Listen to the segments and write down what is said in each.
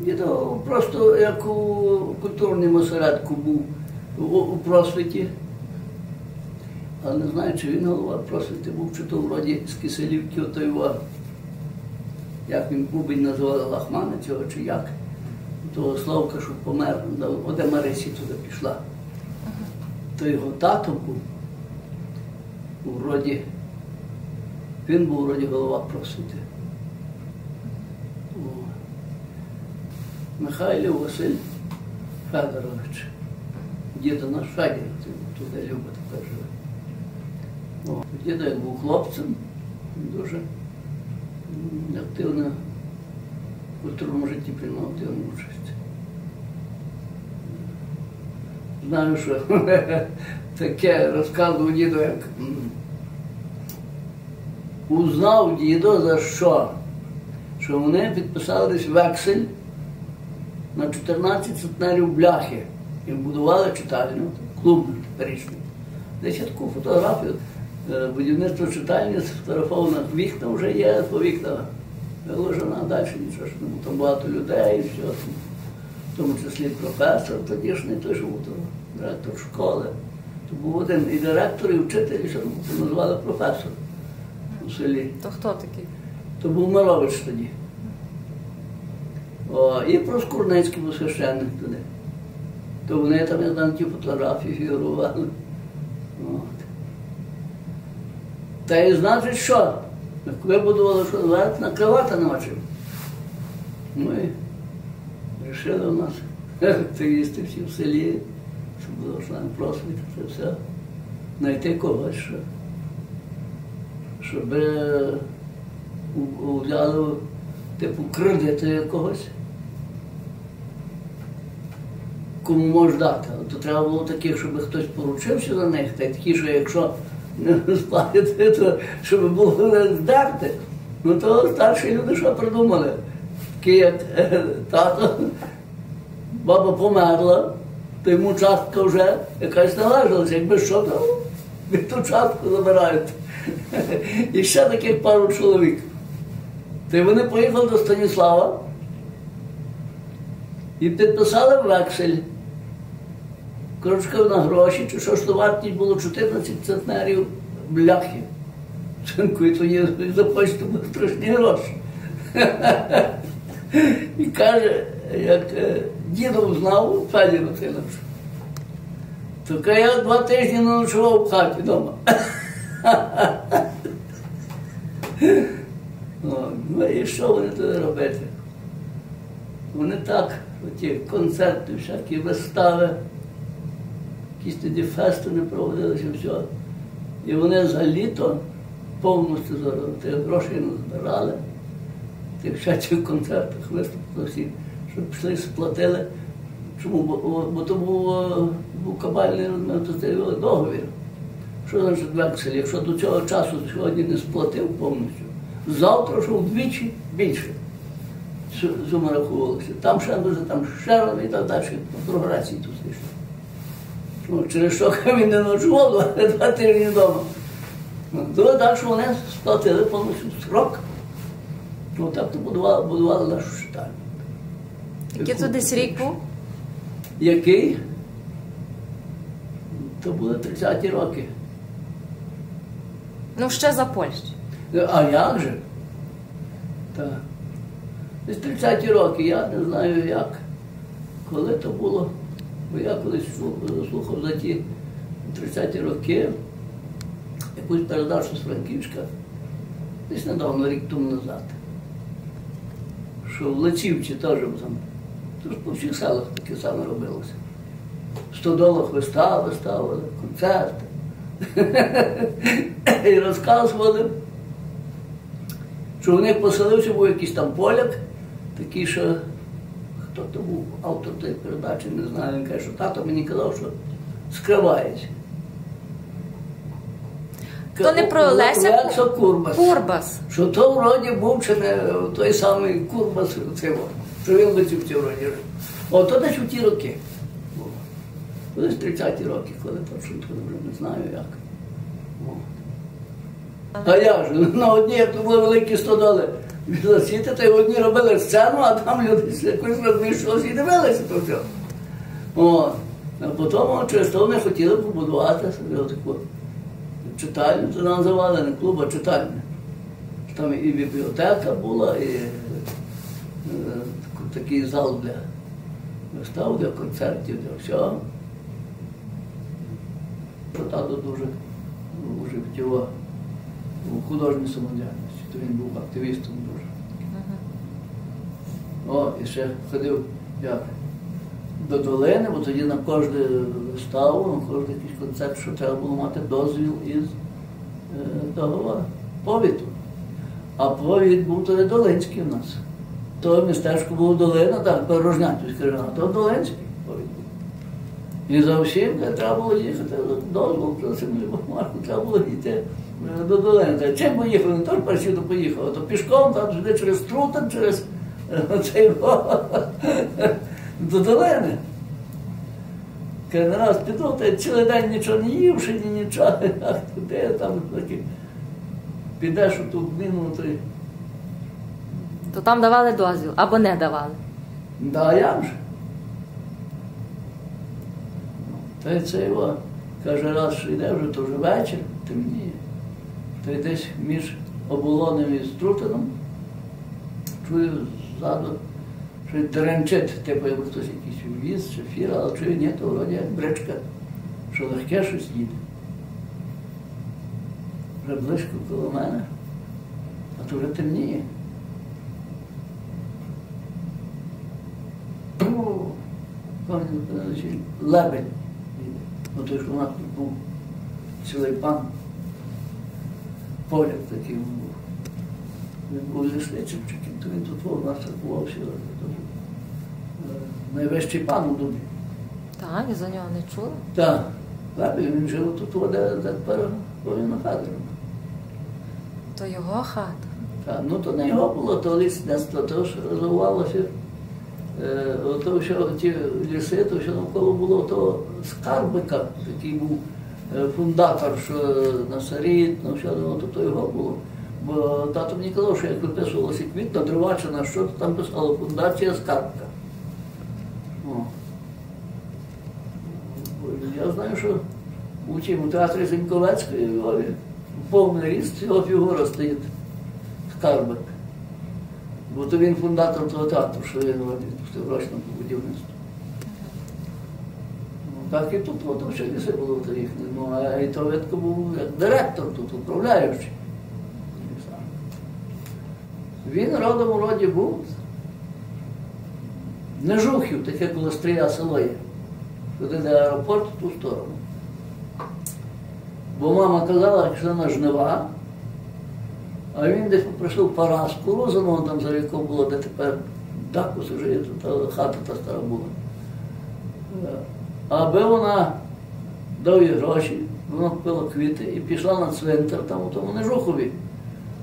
Дідо просто як у культурному осередку був у, у просвіті. Але не знаю, чи він голова просвіти був, чи то вроді з Киселівки отой його, як він Бубень називали Лахмана цього, чи як. Того Славка, що помер, оде Марисі туди пішла. То його тато був. Вроді, він був вроді голова просвіти. Михайлів Василь Федорович. Діда наш Федір, туди Люба тепер живе. Діда як був хлопцем, дуже активно в культурному житті приймав активну участь. Знаю, що таке розказував діду, як узнав дідо за що? Що вони підписали десь вексель на 14 центнерів бляхи і будували читальню, клуб теперішній. Десь я таку фотографію е, будівництво читальні сфотографовано, вікна вже є, по вікна виложено, а далі нічого ж не було. Там багато людей, і все. В тому числі професор тодішній, той, був директор школи. То був один і директор, і вчитель, і що там називали професор у селі. То хто такий? То був Мирович тоді. О, і Проскурницький був священник туди. То вони там, я знаю, ті фотографії фігурували. От. Та і значить, що? Вибудували, що навіть накривати нема чим. Ну і вирішили у нас активісти всі в селі, щоб було член просвіти, це все. Знайти когось, що, щоб е, взяли типу кредити якогось. Кому можеш дати. То треба було таких, щоб хтось поручився за них, та й такі, що якщо не сплатити, то щоб було не здерти. Ну то старші люди що придумали? Такі як е, тато, баба померла, то йому частка вже якась належалася, якби що, то від ту частку забирають. І ще таких пару чоловік. То й вони поїхали до Станіслава і підписали вексель. Коротше, на гроші, чи що ж то вартість було 14 центнерів бляхи. Цинку, і тоді за почту страшні гроші. І каже, як е, дідом знав Федір Васильович, то я два тижні не ночував в хаті вдома. Ну і що вони туди робити? Вони так, оті концерти, всякі вистави, якісь тоді фести не проводилися, все. І вони за літо повністю тих грошей не збирали, тих всяких концертах виступили всі, щоб пішли сплатили. Чому? Бо, бо- то був, був кабальний його договір. Що значить вексель? Якщо до цього часу сьогодні не сплатив повністю, завтра що вдвічі більше рахувалася. Там ще дуже, там ще і так далі. По тут вийшло. Ну, через що він не ночував два, два тижні вдома. Ну, далі вони сплатили повністю срок. Ну так то будували, будували нашу читальню. Який то десь рік був? Який? То були 30-ті роки. Ну, ще за Польщі. А як же? Так. Десь 30-ті роки, я не знаю як, коли то було. Бо я колись слухав за ті 30-ті роки якусь передачу з Франківська, десь недавно, рік тому назад. Що в Лацівці теж там, тож по всіх селах таке саме робилося. В стодолах вистави ставили, концерти. І розказували, що в них поселився був якийсь там поляк, такий, що хто то був автор тієї передачі, не знаю, він каже, що тато мені казав, що скривається. То не про Леся Леся Курбас. Курбас. Що то вроді був чи не той самий Курбас цього, що він летів вроді. жив. О, то десь у ті роки. було. Десь 30-ті роки, коли точно вже не знаю як. О. А я ж на одні, як то були великі стодоли, білосвіти, то й одні робили сцену, а там люди якось розміщувалися і дивилися то все. О, а потім через то вони хотіли побудувати собі таку читальню, це називали не клуб, а читальню. Там і бібліотека була, і е, такий зал для вистав, для концертів, для всього. Тато дуже у художній самодіяльності, то він був активістом дуже. О, і ще ходив як, до долини, бо тоді на кожну виставу, на кожен якийсь концерт, що треба було мати дозвіл із е, того повіту. А повіт був то не Долинський у нас. То містечко було долина, так, Порожнятівська район, а то Долинський. І за всім треба було їхати, дозвол просив треба було йти е, до долини. Та Чим поїхали? Не то ж перші то поїхали, то пішком, там сюди через Трутин, через е, цей до долини. Каже, не раз піду, та цілий день нічого не ївши, ні нічого, ах, де там такі. Підеш у ту гміну, то То там давали дозвіл або не давали. Да, як же? Та це його, каже, раз що йде вже, то вже вечір, темніє. То й десь між оболонем і струтином чую ззаду, що теренчить, типу, як хтось якийсь віз чи фір, але чую, ні, то вроді як бричка, що легке щось їде. Вже близько коло мене, а то вже темніє. Пам'ятаю, лебедь. Ну, що у нас тут був цілий пан. Поляк такий був. Він був лісничим, то він тут у нас рахувався. Найвищий пан у дубі. Так, і за нього не чула. Так, лебедь, він жив тут, де, повинна Федорівна. То його хата. Так, ну то не його було, то лісництво, то ж розвивалося. Е, то, що ті ліси, то що навколо було то скарбика, такий був е, фундатор, що на Саріт, на що ну, то, то його було. Бо тато мені казав, що як виписувалося квітна, Дривачина, що то там писало фундація скарбка. Я знаю, що у чому театрі Зіньковецької в повний ріст його фігура стоїть скарбик. Бо то він фундатор того театру, що він врочно по будівництву. Ну, Так і тут от, ще ліси було то їхні. Ну, а і то видко був як директор тут, управляючий. Він родом у роді був. Не жухів, таке коло стрія село є. Туди де аеропорт, в ту сторону. Бо мама казала, що на жнива, а він десь попросив Параску Розаного, там за віком було, де тепер Дакус вже тут хата та стара була. Аби вона дав їй гроші, вона купила квіти і пішла на цвинтар, там у тому Нежухові.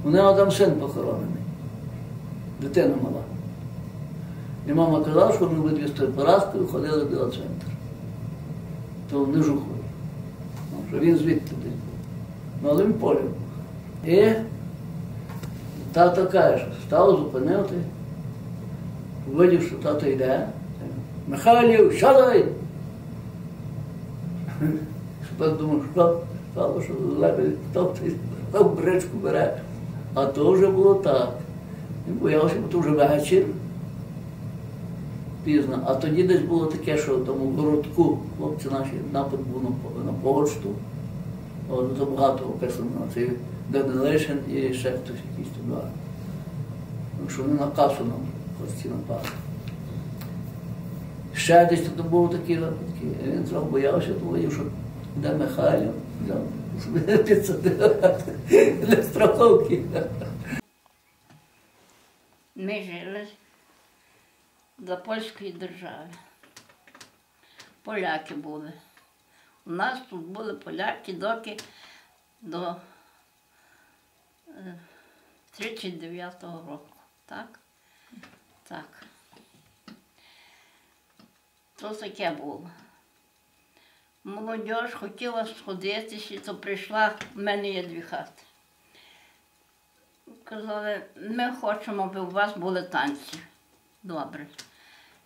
У неї там син похоронений, дитина мала. І мама казала, що ми обидві з тою Параскою ходили до цвинтар. То в Нежухові. Ну, що він звідти десь був. Ну, але він. І тато каже, став, зупинив ти, видів, що тато йде. Михайлів, сядай! Шпак думав, що стало, що лебедь хто бричку бере. А то вже було так. Він боявся, бо то вже вечір. Пізно. А тоді десь було таке, що тому городку хлопці наші напад був на, на почту. От, забагато описано цей Данилишин і ще хтось якийсь туди. Ну, що вони на касу нам хлопці напали. Ще десь тут був такі випадки. Він трохи боявся, тому що де взяв собі підсадив для страховки. Ми жили за польської держави. Поляки були. У нас тут були поляки доки до е, 39-го року. Так? Так. То таке було. Молодь хотіла сходитися, то прийшла, в мене є дві хати. Казали, ми хочемо, аби у вас були танці. Добре.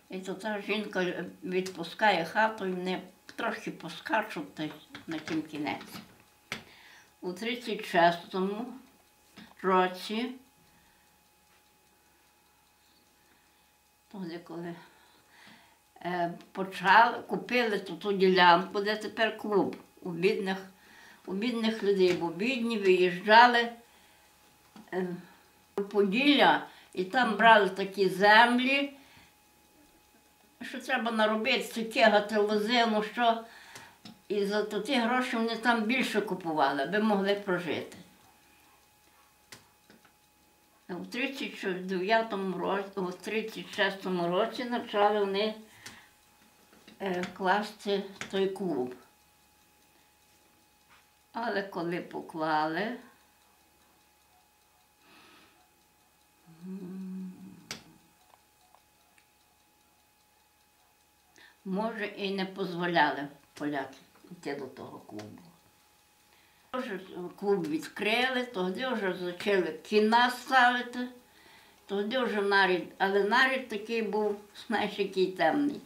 І то та жінка відпускає хату і вони трошки поскачуть на тім кінець. У 36-му році, тоді коли е, почали, купили ту, ту ділянку, де тепер клуб у бідних, у бідних людей, бо бідні виїжджали е, у Поділля і там брали такі землі, що треба наробити, це кегати лозину, що і за ті гроші вони там більше купували, аби могли прожити. У 39-му році, у 36-му році почали вони е, класти той клуб. Але коли поклали, може і не дозволяли поляки йти до того клубу. Вже клуб відкрили, тоді вже почали кіна ставити, тоді вже нарід, але нарід такий був, знаєш, який темний.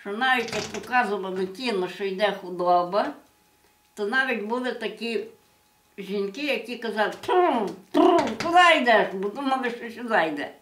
Що навіть як показували кіно, що йде худоба, то навіть були такі жінки, які казали, тру, тру, куди йдеш? Бо думали, що сюди йде.